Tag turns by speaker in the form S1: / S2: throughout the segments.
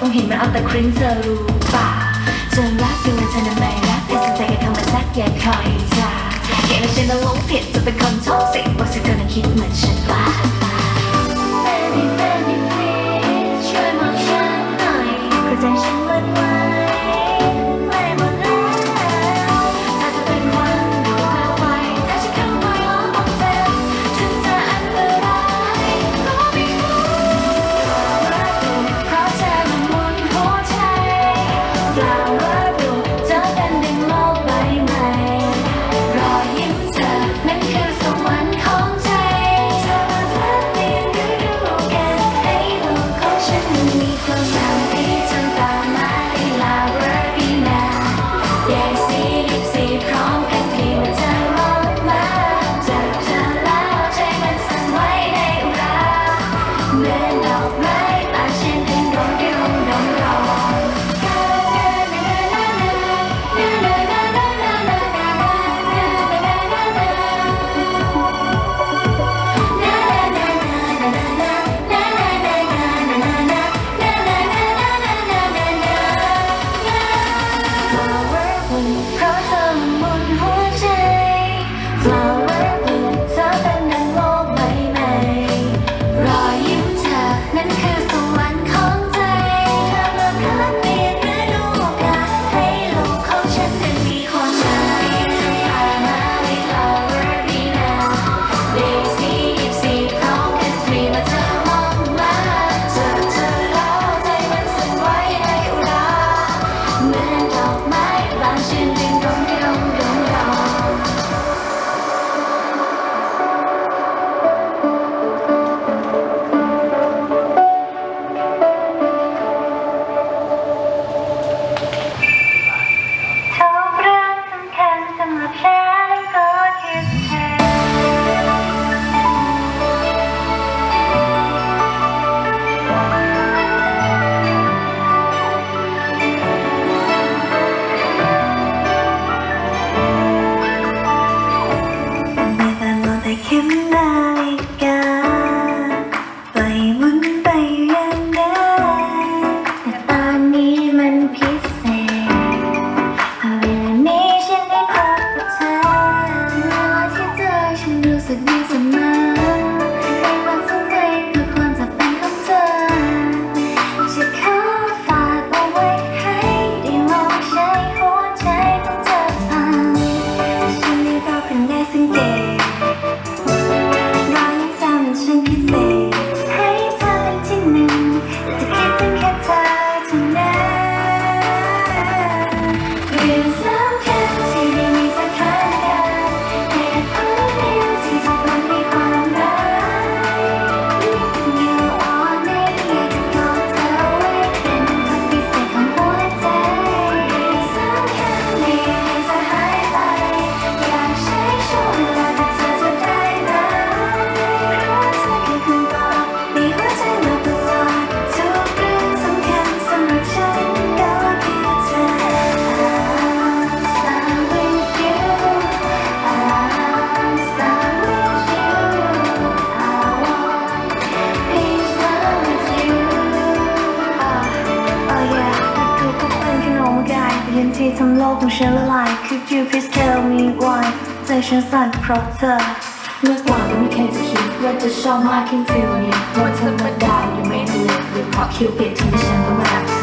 S1: ต้องเห็นมันเอาแต่คริ้งเธอรู้ป่าจนรักดูเธอนำไมรักแต่สนใจแค่ทำมันซักอย่าคอยจ้าเก่ง
S2: แล้วฉันลงผิดจะเป็นคนชอบสิบอกสิเธอนั้นคิดเหมือนฉันว่า ที่ทำโลกของฉันละลาย Could you please tell me why ใจฉันสั่นเพราะเธอ
S1: เมื่อก่อนก็ไม่เคยจะคิดว่าจะชอบมากขึ้นฟิลเนี่ยวันธรรมดาวอยู่ไม่เลือกหรือเพราะคิวปิดที่ฉันต้องมารัก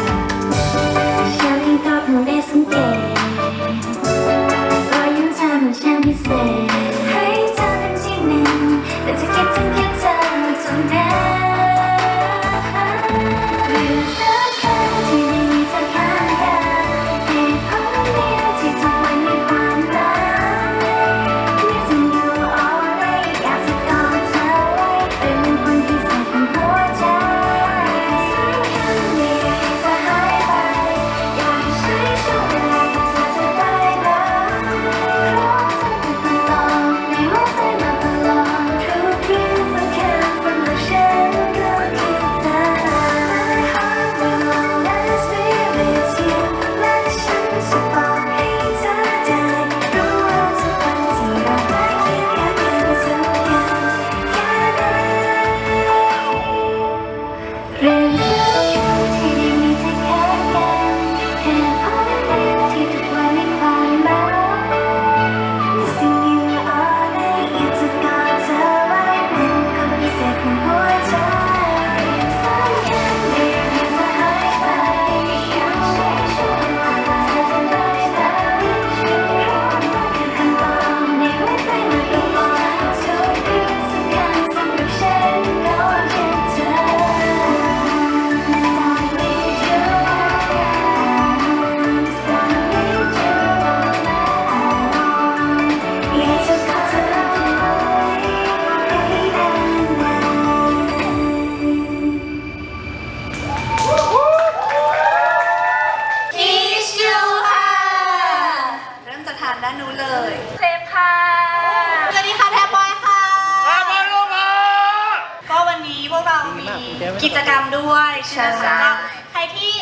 S2: ด้วยใช่
S3: ไหมคะก็ใครที่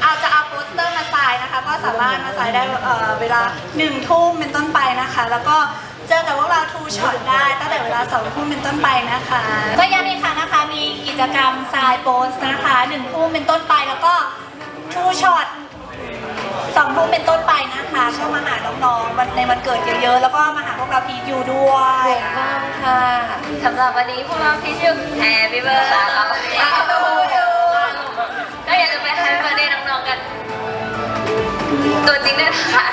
S3: เอาจะเอาโปสเตอร์มาใส่นะคะ ก็สามารถมาใส่ได้เอ่อเวลาหนึ่งทุ่มเป็นต้นไปนะคะ แล้วก็เจอกับพวกเราทูช็อตได้ตั้งแต่เวลาสองทุ่มเป็นต้นไปนะคะ ก็ย้ำอีกครั้งนะคะมีกิจกรรมทรายโปสนะคะหนึ่งทุ่มเป็นต้นไปแล้วก็ทูช็อตสองทุ่มเป็นต้นไปนะคะก็มาหาน้องๆวันในวันเกิดเยอะๆ แล้วก็มาหาพวกเราพีทยูด้วย
S4: ถูกต้องค่ะสำหรับวันนี้พวกเราพี่ชื่อแฮปปี้เบิร์ดก็อยากจะไปแฮปปี้เบิร์ดเดย์น้องๆ กัน ตัวจริงเนี่ยค่ะ